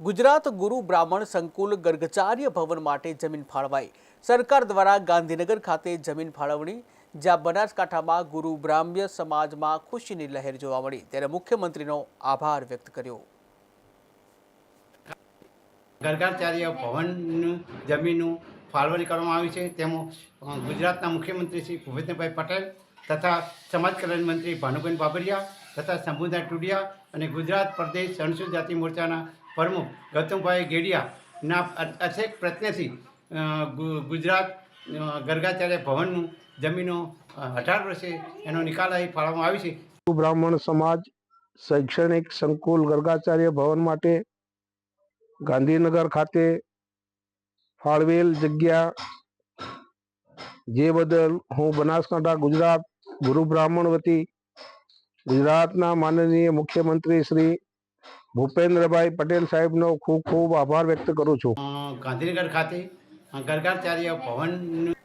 ગુજરાત ગુરુ બ્રાહ્મણ સંકુલ ગર્ગચાર્ય ભવન માટે જમીન ફાળવાઈ. સરકાર દ્વારા ગાંધીનગર ખાતે જમીન ફાળવણી, જ્યાં બનાસકાંઠામાં ગુરુ બ્રાહ્મ્ય સમાજમાં ખુશીની લહેર જોવા મળી. ત્યારે મુખ્યમંત્રીનો આભાર વ્યક્ત કર્યો. ગરગાચાર્ય ભવનનું જમીનનું ફાળવણી કરવામાં આવી છે. તેમાં ગુજરાતના મુખ્યમંત્રી શ્રી ભૂપેન્દ્રભાઈ પટેલ તથા સમાજ કલ્યાણ મંત્રી ભાનુબેન બાબરિયા તથા શંભુદાસ ટુડિયા અને ગુજરાત પ્રદેશ અનુસૂચિત જાતિ મોરચાના પ્રમુખ ગૌતમભાઈ ગેડિયાના અછેક પ્રયત્નથી ગુજરાત ગર્ગાચાર્ય ભવનનું જમીનો અઢાર વર્ષે એનો નિકાલ અહીં ફાળવવામાં આવી છે. બ્રાહ્મણ સમાજ શૈક્ષણિક સંકુલ ગર્ગાચાર્ય ભવન માટે ગાંધીનગર ખાતે ફાળવેલ જગ્યા જે બદલ હું બનાસકાંઠા ગુજરાત ગુરુ બ્રાહ્મણ વતી ગુજરાતના માનનીય મુખ્યમંત્રી શ્રી ભૂપેન્દ્રભાઈ પટેલ સાહેબનો ખૂબ ખૂબ આભાર વ્યક્ત કરું છું. ગાંધીનગર ખાતે ગરગાચાર્ય ભવનનું